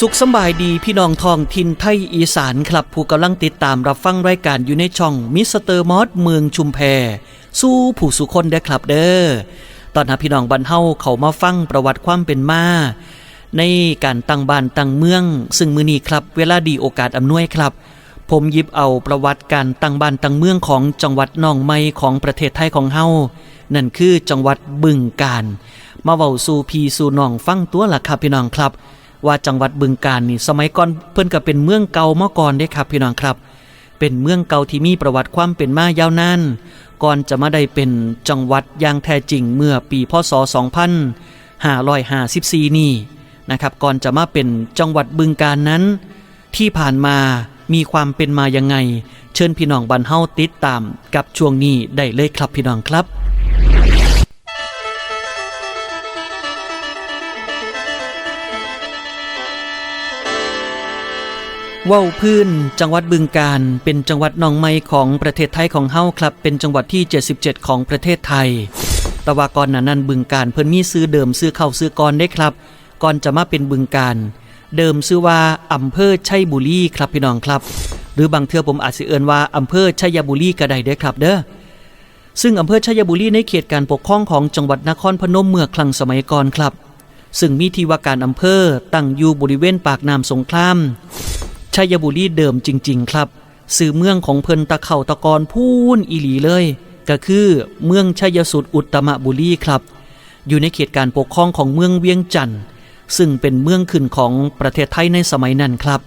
สุขสบายดีพี่น้องทองทินไทยอีสานครับผู้กำลังติดตามรับฟังรายการอยู่ในช่องมิสเตอร์มอสเมืองชุมแพ สู้ผู้สุคนได้ครับเด้อตอนหาพี่น้องบันเฮาเขามาฟังประวัติความเป็นมา ในการตั้งบ้านตั้งเมือง ซึ่งมือนี้ครับ เวลาดีโอกาสอำนวยครับ ผมหยิบเอาประวัติการตั้งบ้านตั้งเมืองของจังหวัดหนองไม้ของประเทศไทยของเฮานั่นคือจังหวัดบึงกาฬมาเว้าสู่พี่สู่น้องฟังตัวล่ะครับพี่น้องครับ ว่าจังหวัดบึงกาฬนี่สมัยก่อนเพิ่นก็เป็นเมืองเก่ามาก่อนเด้ครับพี่น้องครับ เป็นเมืองเก่าที่มีประวัติความเป็นมายาวนานก่อนจะมาได้เป็นจังหวัดอย่างแท้จริงเมื่อปีพศ 2554 นี่นะครับก่อนจะมาเป็นจังหวัดบึงกาฬนั้น ที่ผ่านมามีความเป็นมายังไง เชิญพี่น้องบันเฮาติดตามกับช่วงนี้ได้เลยครับพี่น้องครับ ว้าพื้น จังหวัดบึงกาฬเป็นจังหวัดหนองไม้ของประเทศไทยของเฮาครับ เป็นจังหวัดที่ 77 ของประเทศไทยต่ว่าก่อนหน้านั้นบึงกาฬเพิ่นมีซื้อเดิมซื้อเข้าซื้อกรได้ครับก่อนจะมาเป็นบึงกาฬเดิมชื่อว่าอำเภอชัยบุรีครับพี่น้องครับ หรือบางเทื่อผมอาจสิเอิ้นว่าอำเภอชัยบุรีก็ได้เด้อครับ เด้อซึ่งอำเภอชัยบุรีในเขตการปกครองของจังหวัดนครพนมเมื่อครั้งสมัยก่อนครับ ซึ่งมีที่ว่าการอำเภอตั้งอยู่บริเวณปากน้ำสงคราม ชัยบุรีเดิมจริง ๆ ครับสื่อเมืองของเพิ่นตะเข่าตะกอนพูนอีหลีเลย ก็คือเมืองชัยสุดอุตตมบุรีครับ อยู่ในเขตการปกครองของเมืองเวียงจันทน์ซึ่งเป็นเมืองขึ้นของประเทศไทยในสมัยนั้นครับ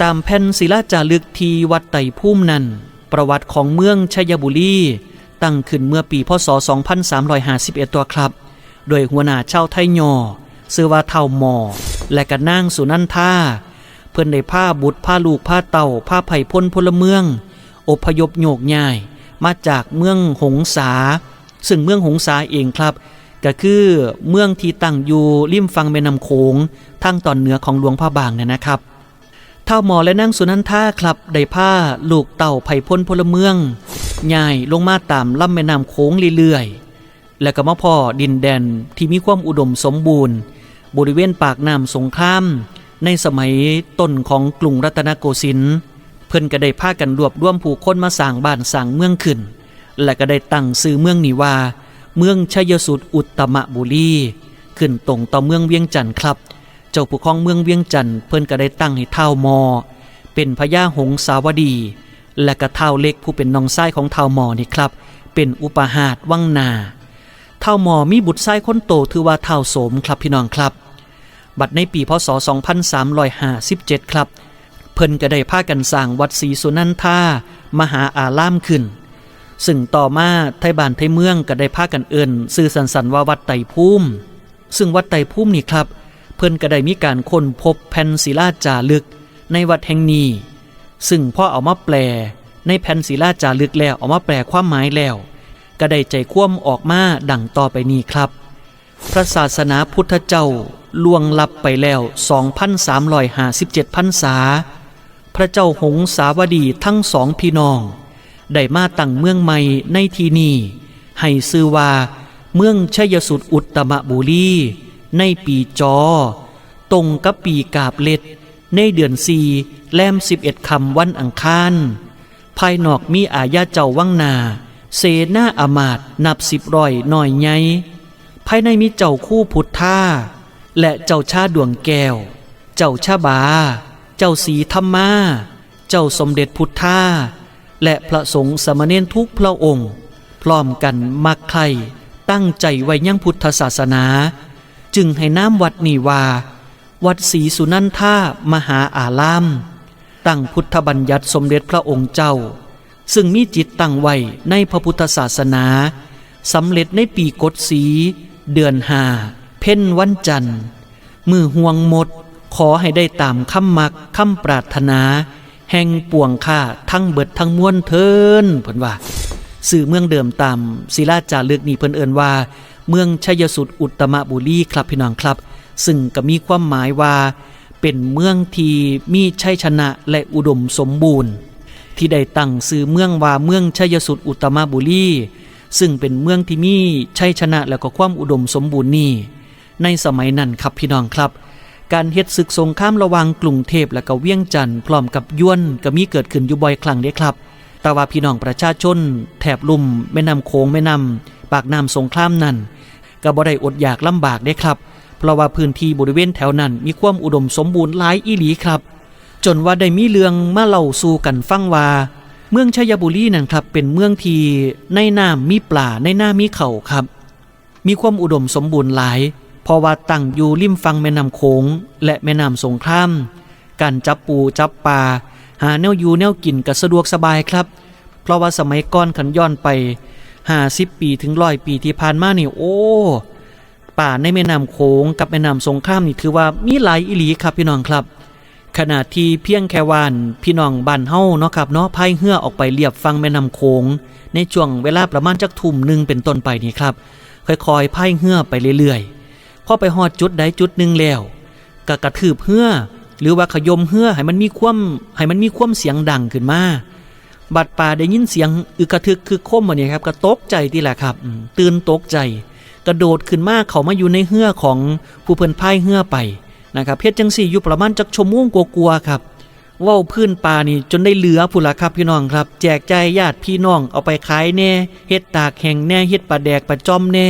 ตามแผ่นศิลาจารึกที่วัดไต่พุ่มนั้น ประวัติของเมืองชัยบุรีตั้งขึ้นเมื่อปีพศ 2351 ตัวครับ โดยหัวหน้าเช่าไทยยอชื่อว่าเท่าหมอ และก็นางสุนันทา เพิ่อนได้ผ้าบุตรผ้าลูกผ้าเต่าผ้าไผ่พ้นพลเมือง อพยพโยกย้าย มาจากเมืองหงสา ซึ่งเมืองหงสาเองครับ ก็คือเมืองที่ตั้งอยู่ริมฝั่งแม่น้ำโขงทางตอนเหนือของหลวงพระบางเนี่ยนะครับเท่าหมอและนางสุนันท่าครับได้ผ้าลูกเต่าไผ่พ้นพลเมืองย้ายลงมาตามลำแม่น้ำโขงเรื่อยๆ และก็มาพ่อดินแดนที่มีความอุดมสมบูรณ์ บริเวณปากน้ำสงคราม ในสมัยต้นของกรุงรัตนโกสินทร์เพิ่นก็ได้พากันรวบรวมผู้คนมาสร้างบ้านสร้างเมืองขึ้น และก็ได้ตั้งชื่อเมืองนี้ว่า เมืองชัยสุดอุตตมบุรีขึ้นตรงต่อเมืองเวียงจันทร์ครับ เจ้าผู้ครองเมืองเวียงจันทร์เพิ่นก็ได้ตั้งให้เท่ามอ เป็นพญาหงสาวดี และก็เท่าเล็กผู้เป็นน้องชายของเท่ามอนี่ครับ เป็นอุปหาตวังนา เท่ามอมีบุตรชายคนโตถือว่าเท่าโสมครับพี่น้องครับ บัดในปีพศ 2357 ครับ เพิ่นก็ได้พากันสร้างวัดศรีสุนันทามหาอารามขึ้น ซึ่งต่อมาไทยบ้านไทยเมืองก็ได้พากันเอิ้นซื่อสันสันว่าวัดไต่พุ่มซึ่งวัดไต่พุ่มนี่ครับ เพิ่นก็ได้มีการค้นพบแผ่นศิลาจารึกในวัดแห่งนี้ ซึ่งพอเอามาแปลในแผ่นศิลาจารึกแล้วเอามาแปลความหมายแล้ว ก็ได้ใจคว่ำออกมาดังต่อไปนี้ครับ พระศาสนาพุทธเจ้า ล่วงลับไปแล้ว 2,357พรรษา พระเจ้าหงสาวดีทั้งสองพี่น้อง ได้มาตั้งเมืองใหม่ในที่นี้ให้ชื่อว่า เมืองชัยสุดอุตตมบุรี ในปีจอ ตรงกับปีกาบเล็ด ในเดือนสีแลมสิบเอ็ดคำวันอังคาร ภายนอกมีอาญาเจ้าวังนา เสนาอามาตนับสิบร้อยหน่อยไงภายในมีเจ้าคู่พุทธา และเจ้าชาดวงแก้ว เจ้าชาบา เจ้าสีธรรมา เจ้าสมเด็จพุทธา และพระสงฆ์สมเณรทุกพระองค์ พร้อมกันมักใครตั้งใจไว้ยังพุทธศาสนา จึงให้น้ำวัดนีวา วัดศรีสุนันทามหาอาราม ตั้งพุทธบัญญัติสมเด็จพระองค์เจ้า ซึ่งมีจิตตั้งไว้ในพระพุทธศาสนาสำเร็จในปีกฎสีเดือนหา เพ่นวันจันทร์มือห่วงหมด ขอให้ได้ตามคำมักคำปรารถนา แห่งป่วงค่าทั้งเบิดทั้งมวลเทินเพิ่นว่าสื่อเมืองเดิมตามศิลาจารึกนี่เพิ่นเอินว่า เมืองชัยสุดอุตตมบุรีครับพี่น้องครับ ซึ่งก็มีความหมายว่าเป็นเมืองที่มีชัยชนะและอุดมสมบูรณ์ ที่ได้ตั้งชื่อเมืองว่าเมืองชัยสุดอุตตมบุรีซึ่งเป็นเมืองที่มีชัยชนะและก็ความอุดมสมบูรณ์นี่ ในสมัยนั้นครับพี่น้องครับ การเฮ็ดศึกสงครามระหว่างกรุงเทพและก็เวียงจันทน์พร้อมกับยวนก็มีเกิดขึ้นอยู่บ่อยครั้งเด้ครับแต่ว่าพี่น้องประชาชน แถบลุ่มแม่น้ำโขงแม่น้ำปากน้ำสงครามนั่นก็บ่ได้อดอยากลำบากเด้ครับ เพราะว่าพื้นที่บริเวณแถวนั้นมีความอุดมสมบูรณ์หลายอีหลีครับ จนว่าได้มีเรื่องมาเล่าสู่กันฟังว่า เมืองชัยบุรีนั่นครับเป็นเมืองที่ในน้ำมีปลาในน้ามีเขาครับ มีความอุดมสมบูรณ์หลาย เพราะว่าตั้งอยู่ริมฝั่งแม่น้ำโขงและแม่น้ำสงครามการจับปูจับปลาหาแนวอยู่แนวกินก็สะดวกสบายครับ เพราะว่าสมัยก่อนขันย้อนไป50ปีถึงร้อยปีที่ผ่านมานี่โอ้ป่าในแม่น้ำโขงกับแม่น้ำสงครามนี่ถือว่ามีหลายอีหลีครับพี่น้องครับ ขณะที่เพียงแค่วานพี่น้องบ้านเฮาเนาะครับเนาะพายเหือออกไปเรียบฟังแม่น้ำโขงในช่วงเวลาประมาณจักทุ่มหนึ่งเป็นต้นไปนี่ครับ ค่อยๆพายเหือไปเรื่อยๆ อไปฮอดจุดใดจุดหนึ่งแล้วก็กระทืบเหือหรือว่าขยมเหือให้มันมีความให้มันมีความเสียงดังขึ้นมาบัดป่าได้ยินเสียงอึกระทึกคือคมอันนี้ครับก็ตกใจที่แหละครับ ตื่นตกใจ กระโดดขึ้นมาเขามาอยู่ในเหือของผู้เพิ่นพายเหือไปนะครับเพชรจังสี่อยู่ประมาณจักชั่วงกว่าๆครับว้าพื้นปลานี่จนได้เหลือผู้ละครับพี่น้องครับ แจกใจญาติพี่น้องเอาไปขายแน่เฮ็ดตากแห่งแน่เฮ็ดปลาแดกปลาจอมแน่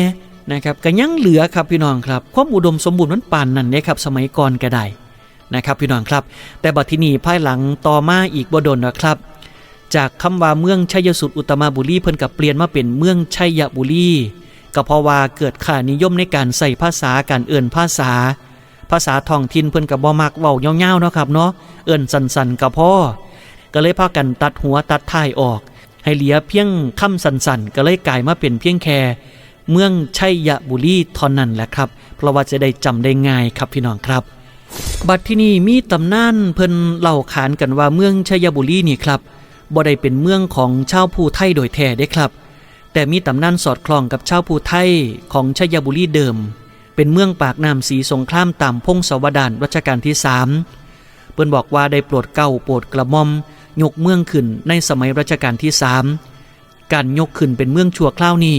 นะครับก็ยังเหลือครับพี่น้องครับ ความอุดมสมบูรณ์มันปานนั่นเนี่ยครับสมัยก่อนก็ได้นะครับพี่น้องครับ แต่บัดที่นี้ภายหลังต่อมาอีกบ่ดนนะครับ จากคำว่าเมืองชัยสุดอุตมาบุรีเพิ่นกับเปลี่ยนมาเป็นเมืองชัยบุรีก็เพราะว่าเกิดค่านิยมในการใส่ภาษาการเอื่นภาษา ภาษาท้องถิ่นเพิ่นกับบ่มักเว้าเงาๆเนาะครับเนาะเอิ่นสันๆกับพ่อก็เลยพากันตัดหัวตัดท้ายออก ให้เหลือเพียงคำสันๆก็เลยกลายมาเป็นเพียงแค่ เมืองชัยบุรีท่านั้นแหละครับ เพราะว่าจะได้จำได้ง่ายครับพี่น้องครับ บัดที่นี่มีตำนานเพิ่นเล่าขานกันว่าเมืองชัยบุรีนี่ครับบ่ได้เป็นเมืองของชาวภูไทยโดยแท้เด้ครับ แต่มีตำนานสอดคล้องกับชาวภูไทยของชัยบุรีเดิม เป็นเมืองปากน้ำสีสงครามตามพงศาวดารรัชกาลที่สามเปิ้นบอกว่าได้โปรดเก้าโปรดกระม่อม ยกเมืองขึ้นในสมัยรัชกาลที่สามการยกขึ้นเป็นเมืองชั่วคราวนี้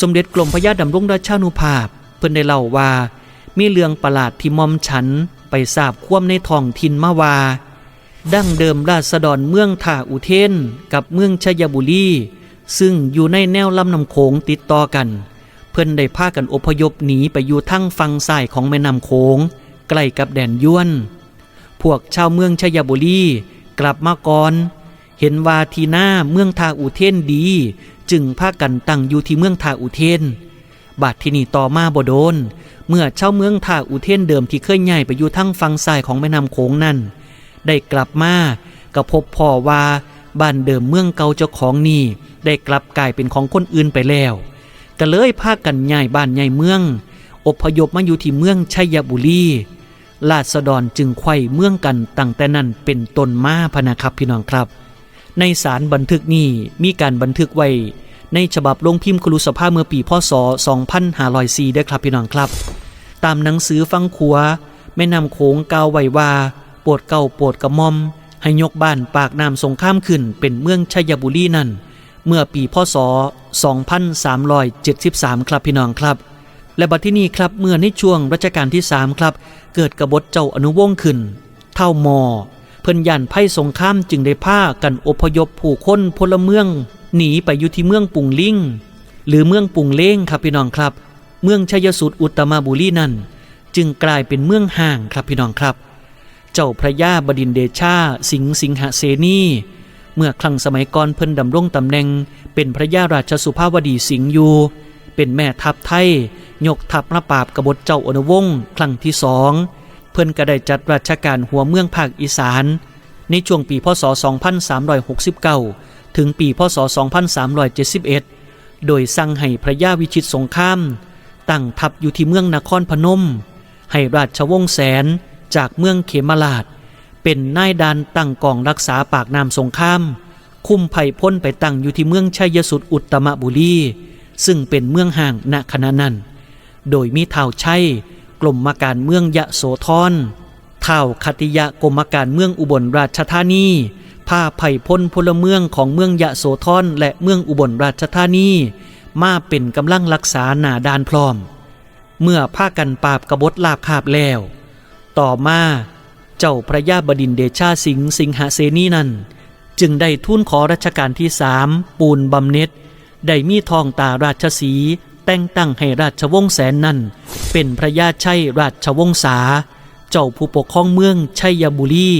สมเด็จกรมพระยาดำรงราชานุภาพ เพิ่นได้เล่าว่า มีเรื่องประหลาดที่มอมฉันไปทราบควมในท้องถิ่นมาว่าดั้งเดิมราษฎรเมืองท่าอุเทนกับเมืองชยบุรีซึ่งอยู่ในแนวลำน้ำโขงติดต่อกัน เพิ่นได้พากันอพยพหนีไปอยู่ทั้งฝั่งซ้ายของแม่น้ำโขงใกล้กับแดนย้วน พวกชาวเมืองชยบุรีกลับมาก่อน เห็นว่าทีหน้าเมืองทาอุเทนดี จึงพากันตั้งอยู่ที่เมืองทาอุเทน บาดที่นี่ต่อมาบ่โดน เมื่อเช่าวเมืองทาอุเทนเดิมที่เคยใหญ่ไปอยู่ทั้งฝั่งซ้ายของแม่น้ำโขงนั่น ได้กลับมาก็พบพ่อว่าบ้านเดิมเมืองเก่าเจ้าของนี่ได้กลับกลายเป็นของคนอื่นไปแล้วก็เลยพากันย้ายบ้านย้ายเมือง อพยพมาอยู่ที่เมืองชัยบุรีราษฎรจึงไขว้เมืองกันตั้งแต่นั้นเป็นต้นมาพนะครับพี่น้องครับ ในสารบันทึกนี้มีการบันทึกไว้ ในฉบับลงพิมพ์ครุสภาเมื่อปีพศ 2504ด้วยครับพี่น้องครับ ตามหนังสือฟังขัว แม่น้ำโขงกาวไว้ว่าปวดเก่าปวดกระม่อม ให้ยกบ้านปากน้ำสงข้ามขึ้นเป็นเมืองชัยบุรีนั่น เมื่อปีพศ 2373 ครับพี่น้องครับ และบัดที่นี้ครับเมื่อในช่วงรัชกาลที่ 3 ครับ เกิดกบฏเจ้าอนุวงศ์ขึ้น เท่ามอ เพิ่นยันไพ่สงข้ามจึงได้ผ้ากันอพยพผู้คนพลเมือง หนีไปอยู่ที่เมืองปุงลิงหรือเมืองปุงเล้งครับพี่น้องครับ เมืองชัยสุดอุตมาบุรีนั่น จึงกลายเป็นเมืองห่างครับพี่น้องครับ เจ้าพระยาบดินเดชาสิงห์สิงหเสนีเมื่อครั้งสมัยก่อนเพิ่นดำรงตำแหน่ง เป็นพระยาราชสุภาวดีสิงห์อยู่เป็นแม่ทัพไทย ยกทัพมาปราบกบฏเจ้าอนุวงศ์ครั้งที่สอง เพิ่นก็ได้จัดราชการหัวเมืองภาคอีสาน ในช่วงปีพศ 2369 ถึงปีพศ 2371 โดยสั่งให้พระยาวิชิตสงคราม ตั้งทัพอยู่ที่เมืองนครพนม ให้ราชวงศ์แสนจากเมืองเขมราช เป็นนายดานตั้งกองรักษาปากน้ำสงคราม คุ้มไผ่พ้นไปตั้งอยู่ที่เมืองชัยสุดอุตตมบุรีซึ่งเป็นเมืองห่างณขณะนั้น โดยมีเท่าชัย กลมมาการเมืองยะโสธรเท่าคติยะกรมการเมืองอุบลราชธานีผ้าไผ่พ้นพลเมืองของเมืองยะโสธรและเมืองอุบลราชธานี มาเป็นกำลังรักษาหนาดานพร้อม เมื่อผ้ากันปราบกบฏลาบคาบแล้ว ต่อมาเจ้าพระยาบดินเดชาสิงห์สิงหเสนีนั้น จึงได้ทูลขอรัชกาลที่สามปูนบำเน็จ ได้มีทองตาราชสี แต่งตั้งให้ราชวงศ์แสนนั้น เป็นพระยาชัยราชวงศ์สา เจ้าผู้ปกครองเมืองชัยบุรี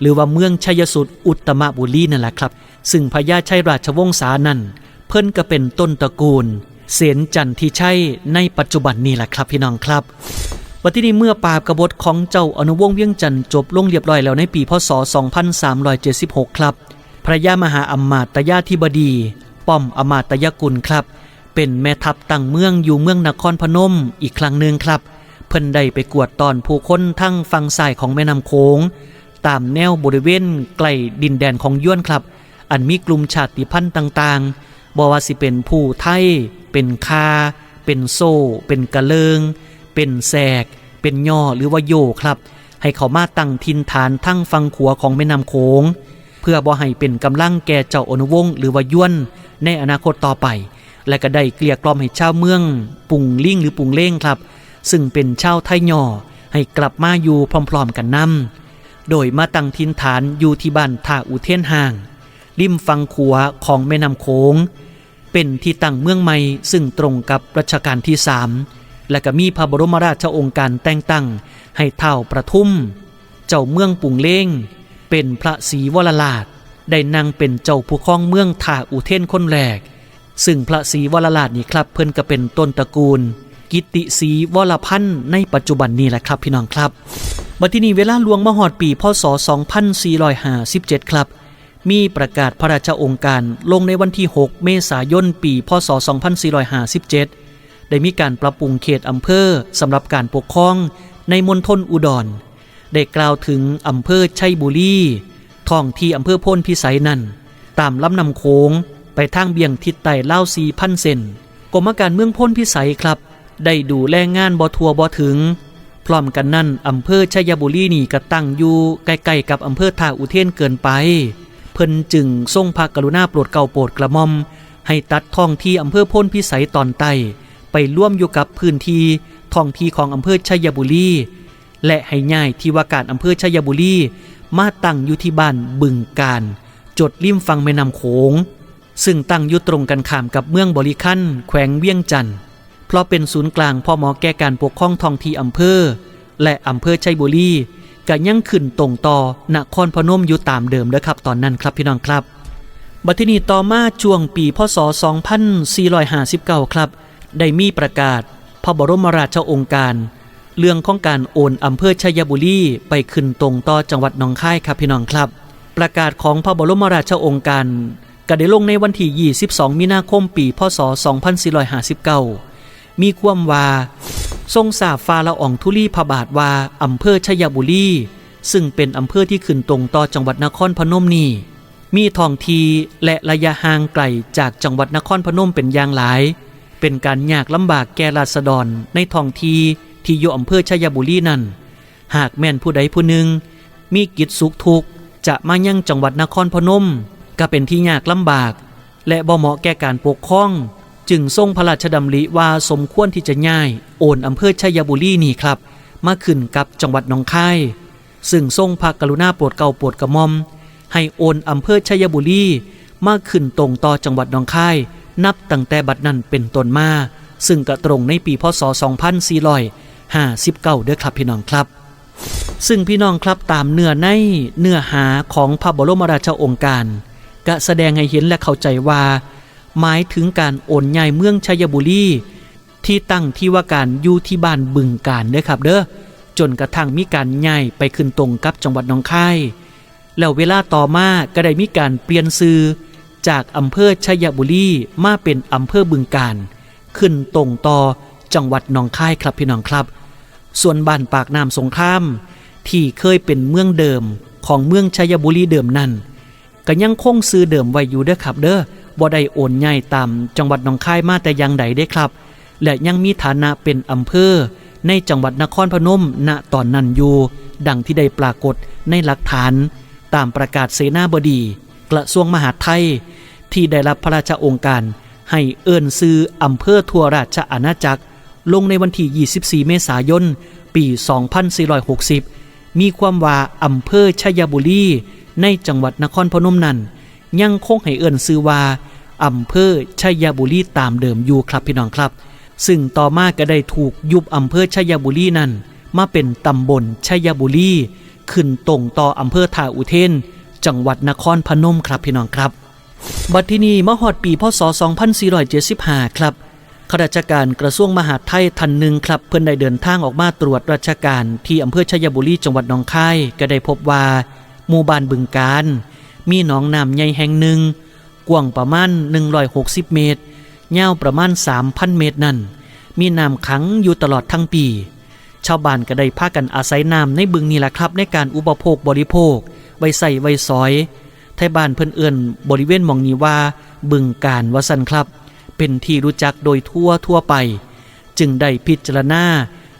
หรือว่าเมืองชัยสุดอุตมบุรีนั่นแหละครับ ซึ่งพระยาชัยราชวงศ์สานั้น เพิ่นก็เป็นต้นตระกูล เสียนจันที่ใช่ในปัจจุบันนี้แหละครับพี่น้องครับวันที่นี้เมื่อปราบกบฏของเจ้าอนุวงศ์เวียงจันทร์จบลงเรียบร้อยแล้วในปีพศ 2376 ครับ พระยามหาอำมาตยาธิบดี ป้อมอมาตยกุลครับ เป็นแม่ทัพตั้งเมืองอยู่เมืองนครพนมอีกครั้งหนึ่งครับ เพิ่นได้ไปกวดตอนผู้คนทั้งฝั่งซ้ายของแม่น้ำโขงตามแนวบริเวณใกล้ดินแดนของย้วนครับ อันมีกลุ่มชาติพันธุ์ต่างๆบ่ว่าสิเป็นผู้ไทย เป็นคา เป็นโซ่ เป็นกะเลิง เป็นแสก เป็นย่อหรือว่าโยครับ ให้เขามาตั้งทินฐานทั้งฟังขัวของแม่น้ำโขงเพื่อบ่ให้เป็นกำลังแก่เจ้าอนุวงศ์หรือว่าย้วนในอนาคตต่อไป และก็ได้เกลียกล่อมให้ชาวเมือง ปุงลิ่งหรือปุงเล่งครับ ซึ่งเป็นชาวไทยหย่อให้กลับมาอยู่พร้อมๆกันนำโดยมาตั้งทินฐานอยู่ที่บ้านท่าอุเทนห่าง ริมฟังขัวของแม่น้ำโขงเป็นที่ตั้งเมืองใหม่ซึ่งตรงกับรัชกาลที่สามและก็มีพระบรมราชโองการแต่งตั้งให้เท่าประทุม เจ้าเมืองปุงเล่ง เป็นพระศรีวรลาดได้นั่งเป็นเจ้าผู้ครองเมืองท่าอุเทนคนแรก ซึ่งพระศรีวรลาดนี่ครับ เพิ่นก็เป็นต้นตระกูล กิติศรีวรพันธ์ในปัจจุบันนี้แหละครับพี่น้องครับบัดที่นี้เวลาลวงมหอดปีพศ 2457 ครับ มีประกาศพระราชองค์การลงในวันที่ 6 เมษายน ปี พศ 2457 ได้มีการปรับปรุงเขตอำเภอสำหรับการปกครองในมณฑลอุดร ได้กล่าวถึงอำเภอชัยบุรีท้องที่อำเภอพ้นพิสัยนั่นตามลำนำโขง ไปทางเบี่ยงทิศใต้เล่าสีพันเซนกรมการเมืองพ้นพิสัยครับ ได้ดูแลงานบ่ทัวบ่ถึง พร้อมกันนั่นอำเภอชัยบุรีนี่ก็ตั้งอยู่ใกล้ๆกับอำเภอท่าอุเทนเกินไป เพิ่นจึงทรงพระกรุณาโปรดเกล้าโปรดกระหม่อม ให้ตัดท้องที่อำเภอพ้นพิสัยตอนใต้ไปร่วมอยู่กับพื้นที่ท้องที่ของอำเภอชัยบุรีและให้ย้ายที่ว่าการอำเภอชัยบุรีมาตั้งอยู่ที่บ้านบึงการ จดริมฝั่งแม่น้ำโขง ซึ่งตั้งอยู่ตรงกันข้ามกับเมืองบริคันแขวงเวียงจันทน์เพราะเป็นศูนย์กลางพ่อหมอแก้การปกครองท้องที่อำเภอ และอำเภอชัยบุรีก็ยังขึ้นตรงต่อนครพนมอยู่ตามเดิมเด้อครับตอนนั้นครับพี่น้องครับ บัดทีนี้ต่อมาช่วงปีพศ 2459 ครับ ได้มีประกาศ พระบรมราชโองการ เรื่องของการโอนอำเภอชัยบุรีไปขึ้นตรงต่อจังหวัดหนองคายครับพี่น้องครับ ประกาศของพระบรมราชโองการ ก็ได้ลงในวันที่ 22 มีนาคมปีพศ 2459 มีความว่าทรงสาบฟาละอองธุลีพระบาทว่าอำเภอชยบุรี ซึ่งเป็นอำเภอที่ขึ้นตรงต่อจังหวัดนครพนมนี่มีท้องทีและระยะห่างไกลจากจังหวัดนครพนมเป็นอย่างหลาย เป็นการยากลำบากแก่ราษฎรในท้องทีที่อยู่อำเภอชยบุรีนั้น หากแม่นผู้ใดผู้หนึ่ง มีกิจสุขทุกข์จะมายังจังหวัดนครพนม ก็เป็นที่ยากลำบาก และบ่เหมาะแก่การปกครอง จึงทรงพระราชดำริว่าสมควรที่จะย้าย โอนอำเภอชัยบุรีนี่ครับ มาขึ้นกับจังหวัดหนองคายซึ่งทรงพระกรุณาโปรดเกล้าโปรดกระหม่อม ให้โอนอำเภอชัยบุรีมาขึ้นตรงต่อจังหวัดหนองคาย นับตั้งแต่บัดนั้นเป็นต้นมา ซึ่งกระตรงในปีพศ 2459เด้อครับพี่น้องครับ ซึ่งพี่น้องครับตามเนื้อในเนื้อหาของพระบรมราชโองการ ก็แสดงให้เห็นและเข้าใจว่า หมายถึงการโอนย้ายเมืองชัยบุรีที่ตั้งที่ว่าการอยู่ที่บ้านบึงการเด้อครับเด้อจนกระทั่งมีการย้ายไปขึ้นตรงกับจังหวัดหนองคายแล้วเวลาต่อมาก็ได้มีการเปลี่ยนชื่อจากอำเภอชัยบุรีมาเป็นอำเภอบึงการ ขึ้นตรงต่อจังหวัดหนองคายครับพี่น้องครับ ส่วนบ้านปากน้ำสงครามที่เคยเป็นเมืองเดิมของเมืองชัยบุรีเดิมนั้น ก็ยังคงซื้อเดิมไว้อยู่เด้อครับเด้อบ่ได้โอนย้ายตามจังหวัดหนองคายมาแต่ยังใดเด้ครับ และยังมีฐานะเป็นอำเภอ ในจังหวัดนครพนมณตอนนั้นอยู่ ดังที่ได้ปรากฏในหลักฐาน ตามประกาศเสนาบดี กระทรวงมหาดไทย ที่ได้รับพระราชองค์การ ให้เอิ้นซื้ออำเภอทั่วราชอาณาจักร ลงในวันที่ 24 เมษายนปปี2460 มีความว่าอำเภอชัยบุรี ในจังหวัดนครพนมนั้นยังคงให้เอิ่นซื้อว่าอำเภอชัยบุรีตามเดิมอยู่ครับพี่น้องครับ ซึ่งต่อมาก็ได้ถูกยุบอำเภอชัยบุรีนั้น มาเป็นตำบลชัยบุรีขึ้นตรงต่ออำเภอท่าอุเทน จังหวัดนครพนมครับพี่น้องครับ บัดที่นี้มหอดปีพศ 2475 ครับข้าราชการกระทรวงมหาดไทยท่านหนึ่งครับ เพื่อนได้เดินทางออกมาตรวจราชการที่อำเภอชัยบุรีจังหวัดหนองคายก็ได้พบว่า หมู่บ้านบึงการ มีหนองน้ำใหญ่แห่งหนึ่ง กว้างประมาณ 160 เมตร ยาวประมาณ 3,000 เมตรนั่น มีน้ำขังอยู่ตลอดทั้งปี ชาวบ้านก็ได้พากันอาศัยน้ำในบึงนี่แหละครับ ในการอุปโภคบริโภค ไว้ใส่ไว้สอยไทยบ้านเพิ่นเอื่นบริเวณมองนี้ว่า บึงการวสันครับ เป็นที่รู้จักโดยทั่วทั่วไป จึงได้พิจารณา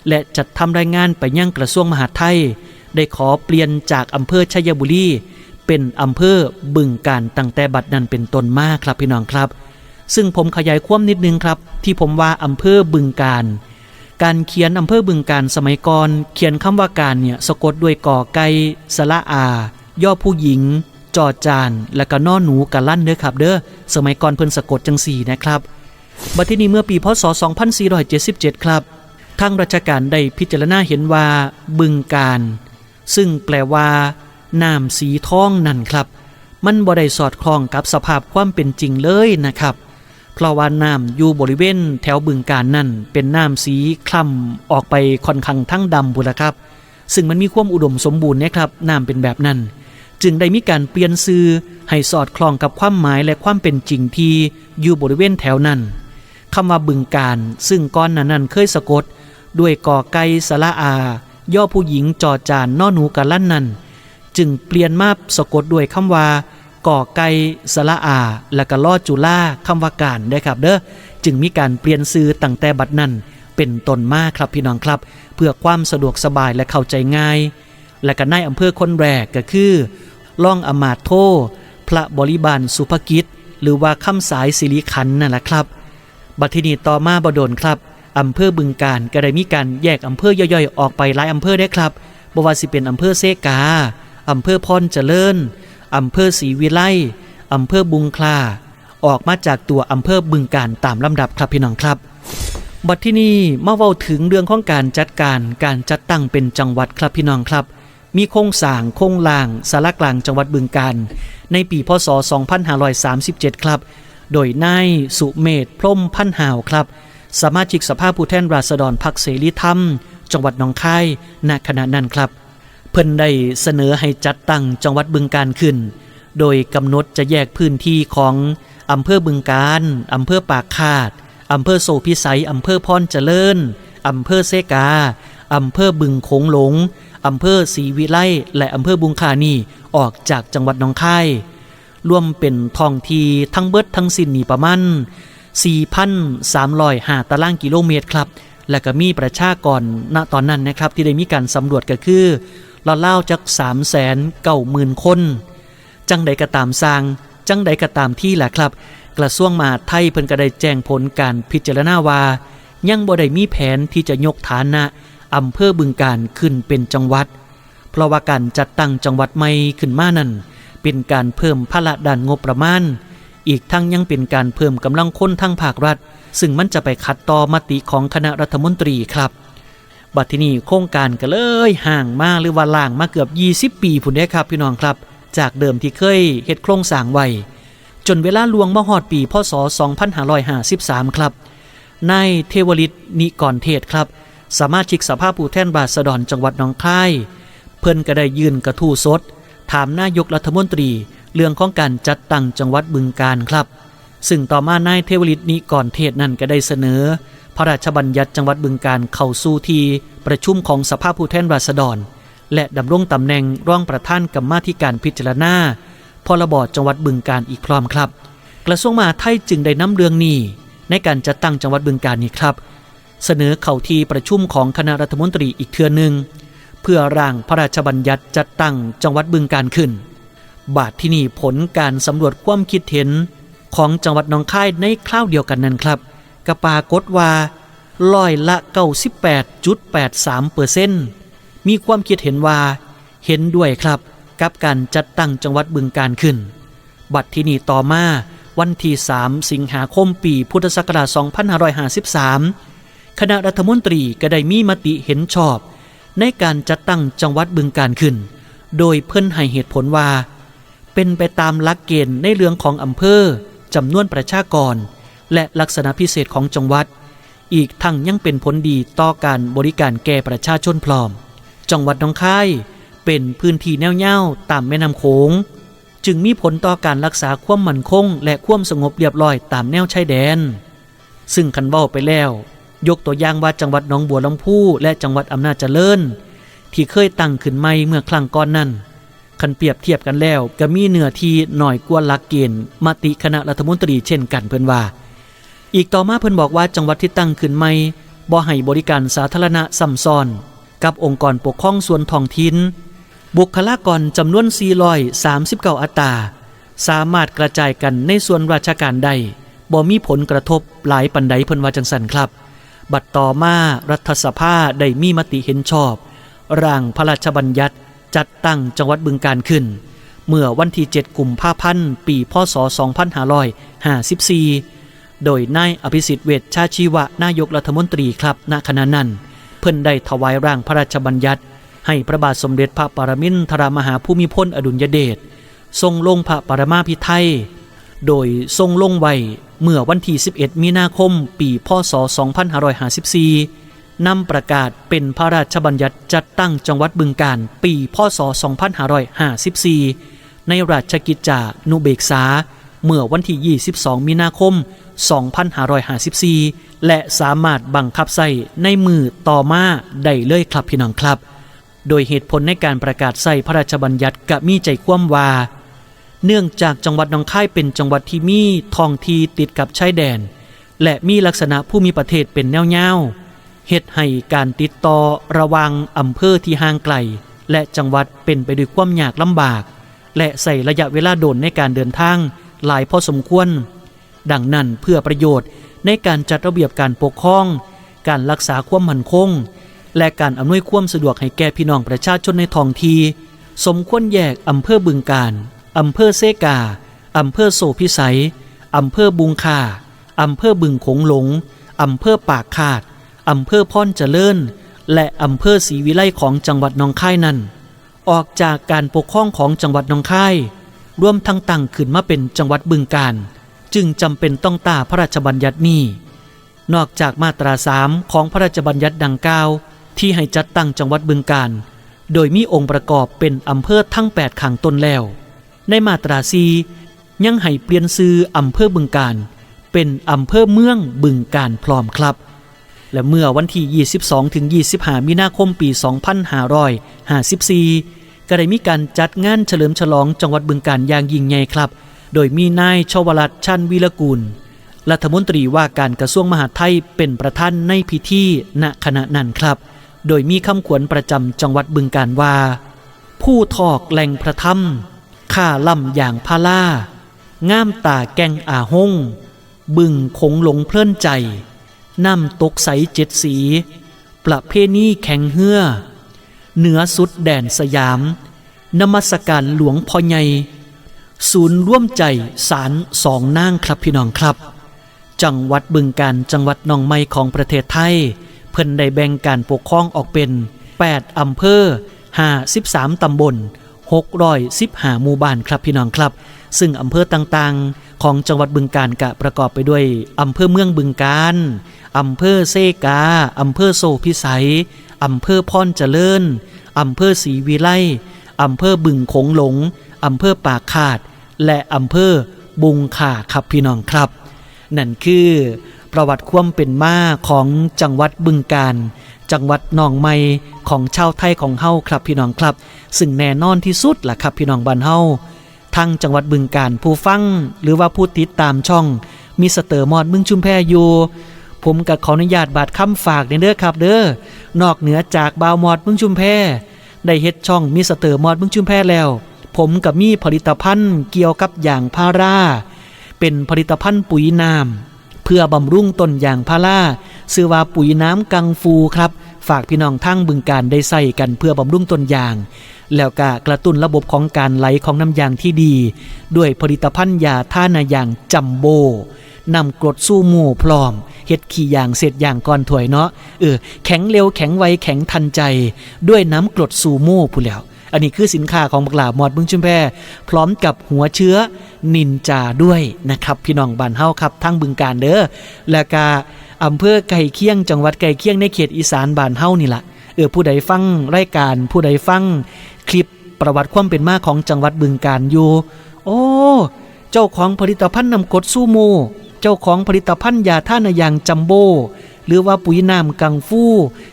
และจัดทำรายงานไปยังกระทรวงมหาดไทย ได้ขอเปลี่ยนจากอำเภอชัยบุรีเป็นอำเภอบึงการตั้งแต่บัดนั้นเป็นต้นมาครับพี่น้องครับ ซึ่งผมขยายความนิดนึงครับ ที่ผมว่าอำเภอบึงการ การเขียนอำเภอบึงการสมัยก่อน เขียนคำว่าการเนี่ยสะกดด้วยกอไก่สระอา ย่อผู้หญิง จอจาน และก็นอหนูกะลั่นเด้อครับ เด้อสมัยก่อนเพิ่นสะกดจังสี่นะครับบัดที่นี้เมื่อปีพศ 2477 ครับทางราชการได้พิจารณาเห็นว่าบึงการ ซึ่งแปลว่าน้ำสีทองนั่นครับ มันบ่ได้สอดคล้องกับสภาพความเป็นจริงเลยนะครับ เพราะว่าน้ำอยู่บริเวณแถวบึงการนั่นเป็นน้ำสีคล้ำออกไปค่อนข้างทั้งดำบุละครับ ซึ่งมันมีความอุดมสมบูรณ์นะครับน้ำเป็นแบบนั้น จึงได้มีการเปลี่ยนซื้อให้สอดคล้องกับความหมายและความเป็นจริงที่อยู่บริเวณแถวนั้นคำว่าบึงการ ซึ่งก้อนนั้นนั้นเคยสะกด ด้วยกอไก่สระอา ย่อผู้หญิงจอจานนอหนูกะลั่นนันจึงเปลี่ยนมาสะกดด้วยคำว่าก่อไก่สระอา และก็ลอจุล่าคำว่าการได้ครับเด้อจึงมีการเปลี่ยนซื้อตั้งแต่บัดนั้น เป็นตนมาครับพี่น้องครับ เพื่อความสะดวกสบายและเข้าใจง่าย และก็นายอำเภอคนแรกก็คือล่องอมาตโท พระบริบาลสุภกิจ หรือว่าคำสายสิริขันนั่นแหละครับ บัดทีนี้ต่อมาบดลครับ อำเภอบึงการก็ได้มีการแยกอำเภอย่อยๆ ออกไปหลายอำเภอได้ครับบว่าสิเป็นอำเภอเซกาอำเภอพรเจริญอำเภอศรีวิไลอำเภอบุงคลาออกมาจากตัวอำเภอบึงการตามลำดับครับพี่น้องครับ บัดที่นี่มาเว้าถึงเรื่องของการจัดการการจัดตั้งเป็นจังหวัดครับพี่น้องครับ มีโครงสร้างโครงล่างสารกลางจังหวัดบึงการ ในปีพศ 2537 ครับ โดยนายสุเมธพรมพันหาวครับ สมาชิกสภาผู้แทนราษฎรพรรคเสรีธรรม จังหวัดหนองคายณขณะนั้นครับ เพิ่นได้เสนอให้จัดตั้งจังหวัดบึงการขึ้น โดยกำหนดจะแยกพื้นที่ของอำเภอบึงการอำเภอปากคาดอำเภอโซพิสัยอำเภอพรเจริญอำเภอเซกาอำเภอบึงโขงหลงอำเภอศรีวิไลและอำเภอบุงคานีออกจากจังหวัดหนองคายรวมเป็นท้องที่ทั้งเบิดทั้งสิ้นนี่ประมาณ 4,305ตารางกิโลเมตรครับ และก็มีประชากรณตอนนั้นนะครับที่ได้มีการสำรวจก็คือเราเล่าจาก3 9 0 0 0 0 คน จังใดก็ตามสร้าง จังใดก็ตามที่แหละครับ กระทรวงมหาดไทยเพิ่นก็ได้แจ้งผลการพิจารณาว่า ยังบ่ได้มีแผนที่จะยกฐานะอำเภอบึงการขึ้นเป็นจังหวัด เพราะว่าการจัดตั้งจังหวัดใหม่ขึ้นมานั้นเป็นการเพิ่มภาระด้านงบประมาณ อีกทั้งยังเป็นการเพิ่มกำลังคนทั้งภาครัฐ ซึ่งมันจะไปขัดต่อมติของคณะรัฐมนตรีครับ บัดที่นี้โครงการก็เลยห่างมาหรือว่าล่างมาเกือบ 20 ปีพุ่นเด้ครับพี่น้องครับ จากเดิมที่เคยเฮ็ดโครงสร้างไว้จนเวลาลวงมาฮอดปีพศ 2553 ครับ นายเทวฤทธิ์นิกรเทศครับ สามารถชิกสภาพผู้แทนราษฎรจังหวัดหนองคาย เพิ่นก็ได้ยื่นกระทู้สด ถามนายกรัฐมนตรี เรื่องของการจัดตั้งจังหวัดบึงการครับ ซึ่งต่อมานายเทวฤทธิ์นิกรเทศนั่นก็ได้เสนอ พระราชบัญญัติจังหวัดบึงการเข้าสู่ทีประชุมของสภาผู้แทนราษฎร และดำรงตำแหน่งร่องประธานกรรมาธิการพิจารณาพรบจังหวัดบึงการอีกพร้อมครับ กระทรวงมหาดไทยจึงได้นำเรื่องนี้ในการจัดตั้งจังหวัดบึงการนี้ครับ เสนอเข้าที่ประชุมของคณะรัฐมนตรีอีกเทือหนึ่งเพื่อร่างพระราชบัญญัติจัดตั้งจังหวัดบึงการขึ้น บาทที่นี่ผลการสำรวจความคิดเห็นของจังหวัดหนองคายในคราวเดียวกันนั้นครับกระปากฏว่าร้อยละ 98.83เปอร์เซ็นต์มีความคิดเห็นว่า เห็นด้วยครับกับการจัดตั้งจังหวัดบึงการขึ้น บัดที่นี่ต่อมาวันที่ 3 สิงหาคมปีพุทธศักราช 2553 คณะรัฐมนตรีก็ได้มีมติเห็นชอบ ในการจัดตั้งจังหวัดบึงการขึ้น โดยเพิ่นให้เหตุผลว่า เป็นไปตามหลักเกณฑ์ในเรื่องของอำเภอจำนวนประชากร และลักษณะพิเศษของจังหวัด อีกทั้งยังเป็นผลดีต่อการบริการแก่ประชาชนพร้อม จังหวัดหนองคายเป็นพื้นที่แนวเย้าตามแม่น้ำโขงจึงมีผลต่อการรักษาความมั่นคง และความสงบเรียบร้อยตามแนวชายแดน ซึ่งคันว้าไปแล้ว ยกตัวอย่างว่าจังหวัดหนองบัวลำพูและจังหวัดอำนาจเจริญ ที่เคยตั้งขึ้นใหม่เมื่อครั้งก่อนนั้น คันเปรียบเทียบกันแล้วก็มีเนื้อที่หน่อยกว่าหลักเกณฑ์มติคณะรัฐมนตรีเช่นกันเพิ่นว่า อีกต่อมาเพิ่นบอกว่าจังหวัดที่ตั้งขึ้นใหม่บ่ให้บริการสาธารณะซ้ำซ้อน กับองค์กรปกครองส่วนท้องถิ่นบุคลากรจำนวน 439 อัตรา สามารถกระจายกันในส่วนราชการได้บ่มีผลกระทบหลายปันใดเพิ่นว่าจังสันครับ บัดต่อมารัฐสภาได้มีมติเห็นชอบ ร่างพระราชบัญญัติ จัดตั้งจังหวัดบึงการขึ้น เมื่อวันที่ 7 กุมภาพันธ์ปีพศ 2554 โดยนายอภิสิทธิ์เวชชาชีวะนายกรัฐมนตรีครับณขณะนั้น เพิ่นได้ถวายร่างพระราชบัญญัติ ให้พระบาทสมเด็จพระปรมินทรมหาภูมิพลอดุลยเดชทรงลงพระปรมาภิไธยโดยทรงลงไว้เมื่อวันที่ 11 มีนาคม ปีพศ 2554 นำประกาศเป็นพระราชบัญญัติจัดตั้งจังหวัดบึงการปีพศ 2554 ในราชกิจจานุเบกษา เมื่อวันที่ 22 มีนาคม 2554 และสามารถบังคับใส่ในมือต่อมาได้เลยครับพี่น้องครับ โดยเหตุผลในการประกาศใส่พระราชบัญญัติกะมีใจคว่ำว่าเนื่องจากจังหวัดหนองคายเป็นจังหวัดที่มีทองทีติดกับชายแดน และมีลักษณะผู้มีประเทศเป็นแนวเงาว เหตุให้การติดต่อระวังอำเภอที่ห่างไกล และจังหวัดเป็นไปด้วยความยากลำบาก และใส่ระยะเวลาโดนในการเดินทางหลายพอสมควร ดังนั้นเพื่อประโยชน์ในการจัดระเบียบการปกครอง การรักษาความมั่นคง และการอำนวยความสะดวกให้แก่พี่น้องประชาชนในท้องที่สมควรแยกอำเภอบึงการอำเภอเซกาอำเภอโสพิสัยอำเภอบุงคาอำเภอบึงขงหลงอำเภอปากขาด อำเภอพ่อนเจริญ และอำเภอศรีวิไลของจังหวัดหนองคายนั้น ออกจากการปกครองของจังหวัดหนองคายรวมทั้งตั้งขึ้นมาเป็นจังหวัดบึงการ จึงจำเป็นต้องตาพระราชบัญญัตินี้ นอกจากมาตราสามของพระราชบัญญัติดังกล่าวที่ให้จัดตั้งจังหวัดบึงการ โดยมีองค์ประกอบเป็นอำเภอทั้ง 8ขังต้นแล้ว ในมาตราซียังให้เปลี่ยนซื้ออำเภอบึงการ เป็นอำเภอเมืองบึงการพร้อมครับ และเมื่อวันที่ 22ถึง25 มีนาคมปี 2554 ก็ได้มีการจัดงานเฉลิมฉลองจังหวัดบึงการอย่างยิ่งใหญ่ครับ โดยมีนายชวรัตชันวีรกุลรัฐมนตรีว่าการกระทรวงมหาดไทยเป็นประธานในพิธีณขณะนั้นครับ โดยมีคำขวัญประจำจังหวัดบึงการว่า ผู้ทอกแหล่งพระธรรมข้าล่ำอย่างพาล่าง่ามตาแกงอาหงบึงคงหลงเพลินใจ น้ำตกใสเจ็ดสี ประเพณีแข่งเฮือเหนือสุดแดนสยาม นมัสการหลวงพ่อใหญ่ศูนย์ร่วมใจสารสองนางครับพี่น้องครับ จังหวัดบึงการจังหวัดนองไม้ของประเทศไทย เพิ่นได้แบ่งการปกครองออกเป็น 8 อำเภอ 53 ตำบล615หมู่บ้านครับพี่น้องครับ ซึ่งอำเภอต่างๆ ของจังหวัดบึงการกะประกอบไปด้วยอำเภอเมืองบึงการอำเภอเซกาอำเภอโซพิสัยอำเภอพรเจริญอำเภอศรีวิไลอำเภอบึงโขงหลงอำเภอปากขาด และอำเภอบุงข่าครับพี่น้องครับ นั่นคือประวัติความเป็นมาของจังหวัดบึงการจังหวัดหนองไม้ของชาวไทยของเฮาครับพี่น้องครับ ซึ่งแน่นอนที่สุดล่ะครับพี่น้องบ้านเฮา ทางจังหวัดบึงการผู้ฟังหรือว่าผู้ติดตามช่อง มีสเตอร์มอดมึงชุมแพอยู่ ผมกับขออนุญาตบาดคำฝากเด้อครับ เด้อนอกเหนือจากบาวมอดมึงชุมแพได้เฮ็ดช่องมีสเตอร์มอดมึงชุมแพแล้ว ผมกับมีผลิตภัณฑ์เกี่ยวกับอย่างพารา เป็นผลิตภัณฑ์ปุ๋ยน้ำเพื่อบำรุงต้นอย่างพาราชื่อว่าปุ๋ยน้ำกังฟูครับ ฝากพี่น้องทั้งบึงการได้ใส่กันเพื่อบำรุงต้นยาง แล้วก็กระตุ้นระบบของการไหลของน้ำยางที่ดี ด้วยผลิตภัณฑ์ยาท่านายางจัมโบนำกรดสู้หมู่พร้อมเฮ็ดขี้ยางเสร็จยางก่อนถวยเนาะเออแข็งเร็วแข็งไวแข็งทันใจ ด้วยน้ำกรดสูโม่ผู้แล้ว อันนี้คือสินค้าของบักหลาหมอดบึงชุมแพพร้อมกับหัวเชื้อนินจาด้วยนะครับ พี่น้องบ้านเฮาครับทั้งบึงการเด้อแล้วก็อำเภอไก่เคียงจังหวัดไก่เคียงในเขตอีสานบ้านเฮานี่ล่ะเออผู้ใดฟังรายการผู้ใดฟัง ประวัติความเป็นมาของจังหวัดบึงการอยู่ โอ้ เจ้าของผลิตภัณฑ์นำกดสู้โม เจ้าของผลิตภัณฑ์ยาท่านายางจัมโบ หรือว่าปุ๋ยน้ำกังฟู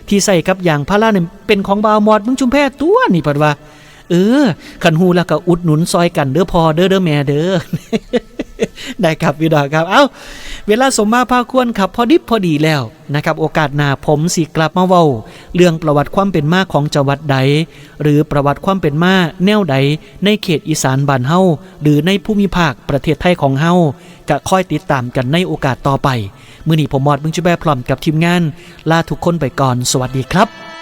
ที่ใส่กับยางพาราเนี่ยเป็นของบาวมอดมึงชุมแพตัวนี่เพัดว่า เออขันหูแล้วก็อุดหนุนซอยกันเด้อพอเด้อเด้อแม่เด้อ ได้ครับพี่ดอกครับ เอ้า เวลาสมมาพาควรครับ พอดิบพอดีแล้วนะครับ โอกาสหน้าผมสิกลับมาเว้า เรื่องประวัติความเป็นมาของจังหวัดใด หรือประวัติความเป็นมาแนวใด ในเขตอีสานบ้านเฮาหรือในภูมิภาคประเทศไทยของเฮาก็ค่อยติดตามกันในโอกาสต่อไป มื้อนี้ผมมอดมึงจะแบพร้อมกับทีมงาน ลาทุกคนไปก่อน สวัสดีครับ